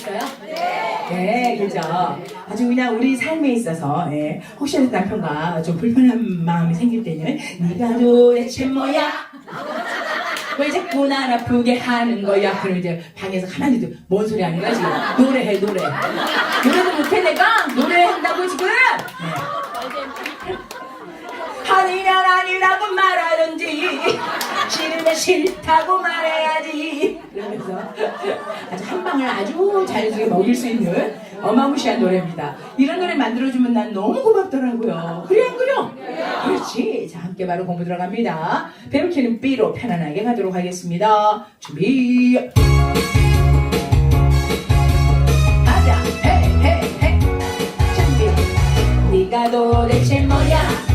너무 재밌어요? 네, 그죠. 아주 그냥 우리 삶에 있어서 예, 혹시라도 남편과 좀 불편한 마음이 생길 때는 네가 도대체 뭐야? 왜 자꾸 날 아프게 하는 거야? 그럼 이제 방에서 가만히 있도 뭔 소리 하는 거야 지금? 노래해 노래. 노래도 못해 내가? 노래한다고 지금? 네. 아니면 아니라고 말하든지 싫으면 싫다고 말해야지 방을 아주 자연스럽게 먹일 수 있는 어마무시한 노래입니다. 이런 노래 만들어주면 난 너무 고맙더라고요. 그래 안 그려? 그렇지. 자 함께 바로 공부 들어갑니다. 배우키는 B로 편안하게 가도록 하겠습니다. 준비. 가자. 헤헤헤. 준비. 네가 도대체 뭐야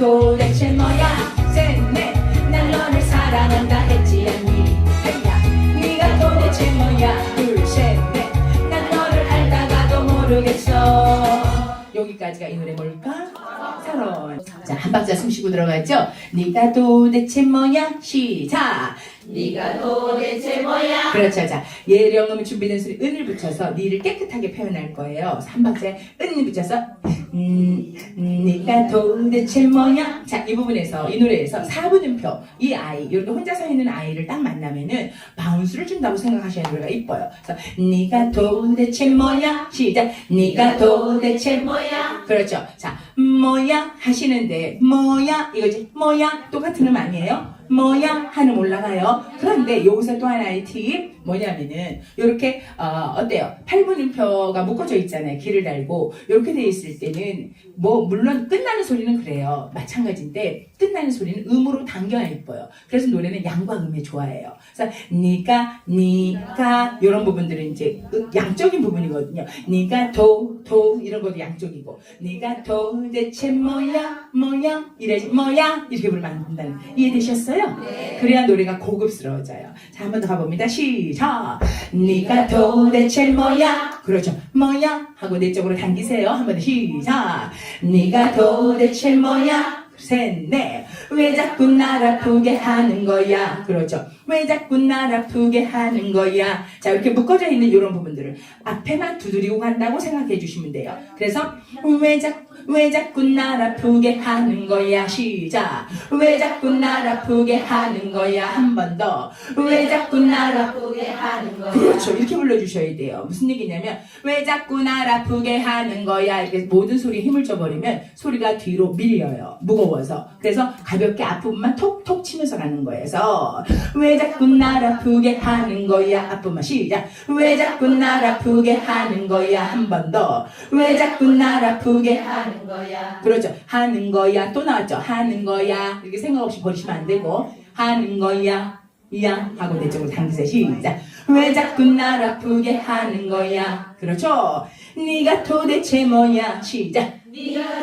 도대체 뭐야 셋넷 난 너를 사랑한다 했지 않니 헤야 네가 도대체 뭐야 둘셋넷 난 너를 알다가도 모르겠어 여기까지가 이 노래 뭘까? 서론. 자, 한 박자 숨 쉬고 들어가죠? 네가 도대체 뭐야? 시작! 네가 도대체 뭐야? 그렇죠. 자, 예령음 준비된 소리 은을 붙여서 니를 깨끗하게 표현할 거예요. 그래서 한 박자에 은을 붙여서 음, 음, 네가 도대체 뭐야? 자, 이 부분에서 이 노래에서 4분음표 이 아이 이렇게 혼자 서 있는 아이를 딱 만나면은 바운스를 준다고 생각하셔야 노래가 이뻐요. 그래서 네가 도대체 뭐야? 시작. 네가 도대체 뭐야? 그렇죠. 자, 뭐야 하시는데 뭐야 이거지 뭐야 똑같은 음 아니에요? 뭐야 한음 올라가요. 그런데 여기서 또 하나의 팁 뭐냐면은 이렇게 어, 어때요? 8분음표가 묶어져 있잖아요. 길을 달고 이렇게 돼 있을 때는 뭐 물론 끝나는 소리는 그래요. 마찬가지인데 끝나는 소리는 음으로 당겨야 이뻐요. 그래서 노래는 양과 음에 좋아해요. 그래서 네가 네가 이런 부분들은 이제 으- 양적인 부분이거든요. 네가 도 도 이런 것도 양쪽이고 네가 도대체 뭐야 뭐야 이래지 뭐야 이렇게 부르면 안 된다는 이해되셨어요? 그래야 노래가 고급스러워져요. 자 한 번 더 가봅니다. 시작. 네가 도대체 뭐야? 그렇죠. 뭐야? 하고 내 쪽으로 당기세요. 한번더 시작. 네가 도대체 뭐야? 셋, 넷. 왜 자꾸 날 아프게 하는 거야? 그렇죠. 왜 자꾸 날 아프게 하는 거야? 자, 이렇게 묶어져 있는 이런 부분들을 앞에만 두드리고 간다고 생각해 주시면 돼요. 그래서 왜 자꾸 왜 자꾸 날 아프게 하는 거야? 시작. 왜 자꾸 날 아프게 하는 거야? 한 번 더. 왜 자꾸 날 아프게 하는 거야? 그렇죠. 이렇게 불러주셔야 돼요. 무슨 얘기냐면 왜 자꾸 날 아프게 하는 거야? 이렇게 모든 소리에 힘을 줘버리면 소리가 뒤로 밀려요. 무거워. 무서워서 그래서 가볍게 앞부분만 톡톡 치면서 가는 거예요. 그래서 왜 자꾸 날 아프게 하는 거야 앞부분만 시작 왜 자꾸 날 아프게 하는 거야 한 번 더 왜 자꾸 날 아프게 하는 거야. 그렇죠. 하는 거야. 또 나왔죠. 하는 거야. 이렇게 생각 없이 버리시면 안 되고, 하는 거야. 이야. 하고 내 쪽으로 당기세요. 시작. 왜 자꾸 날 아프게 하는 거야. 그렇죠. 네가 도대체 뭐야. 시작. 네가?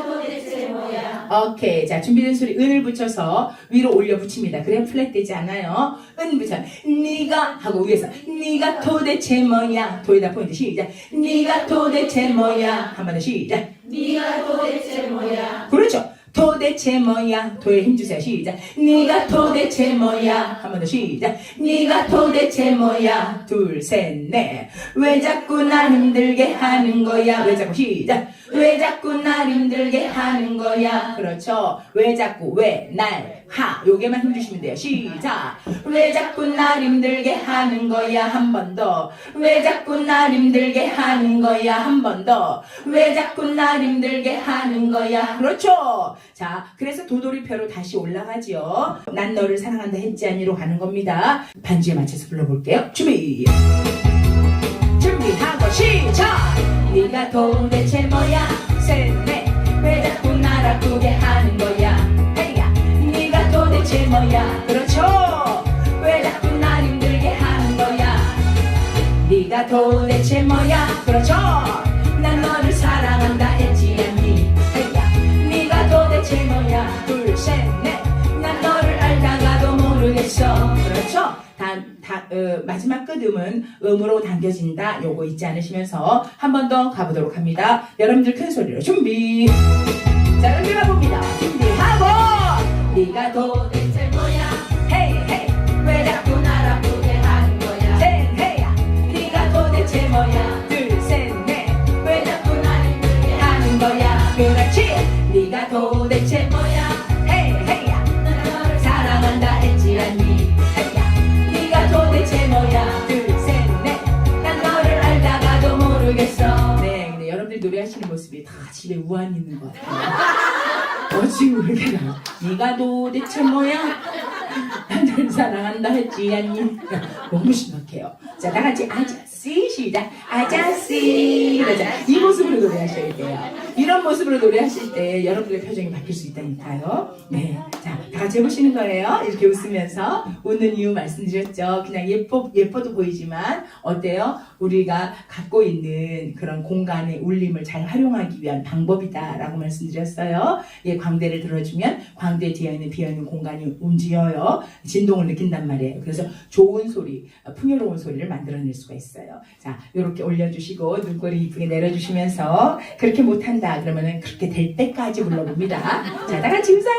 오케이. 자, 준비된 소리 은을 붙여서 위로 올려 붙입니다. 그래야 플랫 되지 않아요. 은 붙여. 네가 하고 위에서 네가 도대체 뭐야. 도에다 포인트 시작. 네가 도대체 뭐야. 한번 더 시작. 네가 도대체 뭐야? 그렇죠. 도대체 뭐야? 도에 힘주세요. 시작. 네가 도대체 뭐야? 한 번 더 시작. 네가 도대체 뭐야? 둘, 셋, 넷. 왜 자꾸 날 힘들게 하는 거야? 왜 자꾸 시작. 왜 자꾸 날 힘들게 하는 거야? 그렇죠. 왜 자꾸 왜 날 하. 요게만 힘주시면 돼요. 시작. 왜 자꾸 날 힘들게 하는 거야? 한 번 더. 왜 자꾸 날 힘들게 하는 거야? 한 번 더. 왜 자꾸 날 힘들게 하는 거야? 그렇죠. 자, 그래서 도돌이표로 다시 올라가지요. 난 너를 사랑한다 했지 아니로 가는 겁니다. 반주에 맞춰서 불러볼게요. 준비. 준비하고 시작. 네가 도대체 뭐야? 셋넷. 왜 자꾸 날 아프게 하는 거야? 도대체 뭐야? 그렇죠. 왜 자꾸 날 힘들게 하는 거야? 네가 도대체 뭐야? 그렇죠. 난 너를 사랑한다 했지 않니? 네가 도대체 뭐야? 둘, 셋, 넷. 난 너를 알다가도 모르겠어. 그렇죠. 다, 다, 어, 마지막 끝음은 음으로 당겨진다. 요거 잊지 않으시면서 한 번 더 가보도록 합니다. 여러분들 큰 소리로 준비. 자, 그럼 들어봅니다. 준비하고. 대체 뭐야? 나를 사랑한다 했지 않니? 너무 심각해요. 자, 다 같이 아자씨 시작. 그러자. 이 모습 으로 노래하셔야 돼요. 이런 모습으로 노래하실 때 여러분들의 표정이 바뀔 수 있다니까요. 네. 자, 다 같이 해보시는 거예요. 이렇게 웃으면서 웃는 이유 말씀드렸죠. 그냥 예뻐, 예뻐도 보이지만 어때요? 우리가 갖고 있는 그런 공간의 울림을 잘 활용하기 위한 방법이다라고 말씀드렸어요. 예, 광대를 들어주면 광대 뒤에 있는 비어있는 공간이 움직여요. 진동을 느낀단 말이에요. 그래서 좋은 소리, 어, 풍요로운 소리를 만들어낼 수가 있어요. 자, 이렇게 올려주시고 눈꼬리 이쁘게 내려주시면서 그렇게 못한다 그러면은 그렇게 될 때까지 불러봅니다. 자, 다 같이 웃어요.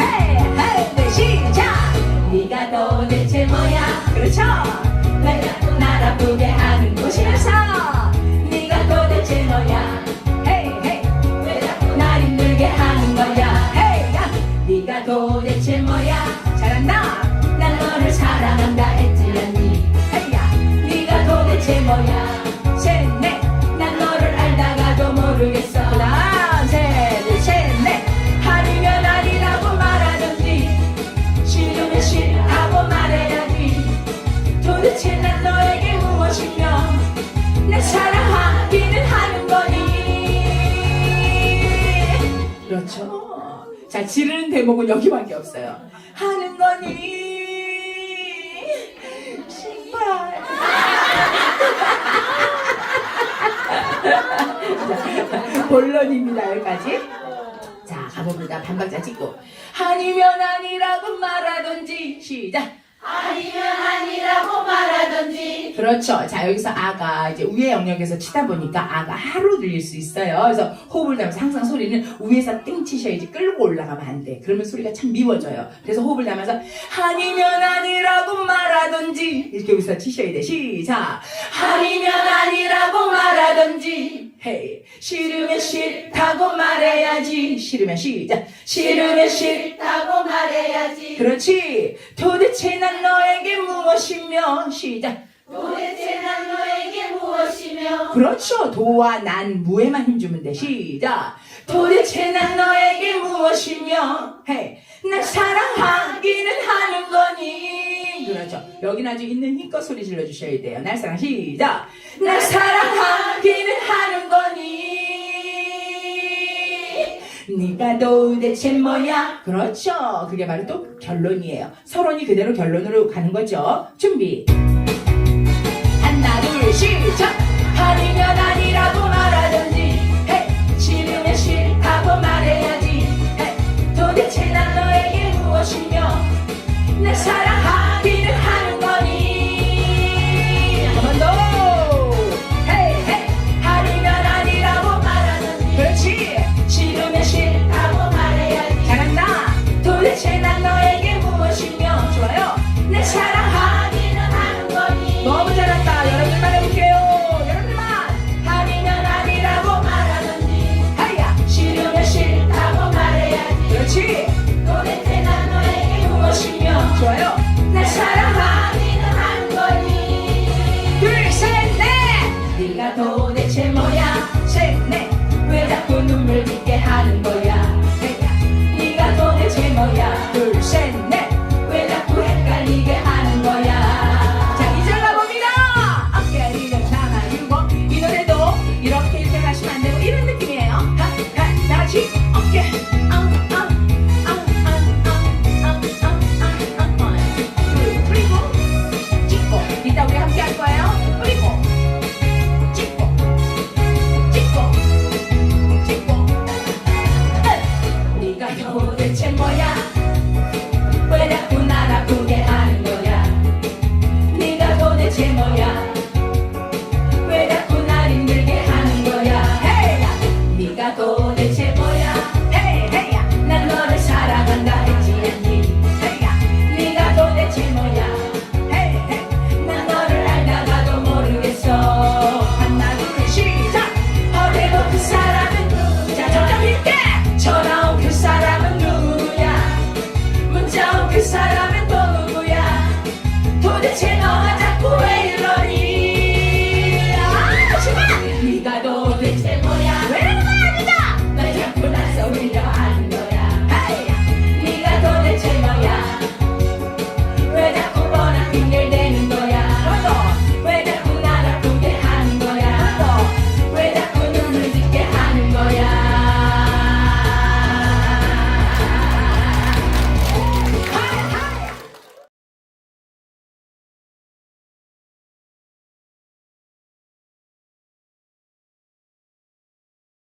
헤이, 헤이, 네, 시작. 네가 도대체 뭐야? 그렇죠. 왜 자꾸 날 아프게 하는 곳이라서 네가 도대체 뭐야? 헤이, 헤이. 헤이, 야. 도대체 뭐야? 잘한다. 난 너를 사랑한다 했지 않니? 헤이 야. 네가 도대체 뭐야? 자 지르는 대목은 여기밖에 없어요. 하는 거니? 신발. 자, 본론입니다 여기까지. 자 가봅니다. 반박자 찍고. 아니면 아니라고 말하던지. 시작 아니면 아니라고 말하던지 그렇죠. 자, 여기서 아가 이제 위의 영역에서 치다 보니까 아가 하로 들릴 수 있어요. 그래서 호흡을 담아서 항상 소리는 위에서 띵 치셔야지 끌고 올라가면 안 돼. 그러면 소리가 참 미워져요. 그래서 호흡을 담아서 아니면 아니라고 말하던지 이렇게 여기서 치셔야 돼. 시작. 아니면 아니라고 말하던지 헤이 싫으면 싫다고 말해야지. 싫으면 시작. 싫으면 싫 싫다고 말해야지 그렇지. 도대체 난 너에게 무엇이며 시작. 도대체 난 너에게 무엇이며 그렇죠. 도와 난 무에만 힘주면 돼. 시작. 도대체 난 너에게 무엇이며 헤이 날 사랑하기는 하는 거니 그렇죠. 여기는 아주 있는 힘껏 소리 질러 주셔야 돼요. 날 사랑 시작! 날 사랑하기는 하는 거니. 네가 도대체 뭐야? 그렇죠. 그게 바로 또 결론이에요. 서론이 그대로 결론으로 가는 거죠. 준비. 하나 둘 시작! 아니면 아니라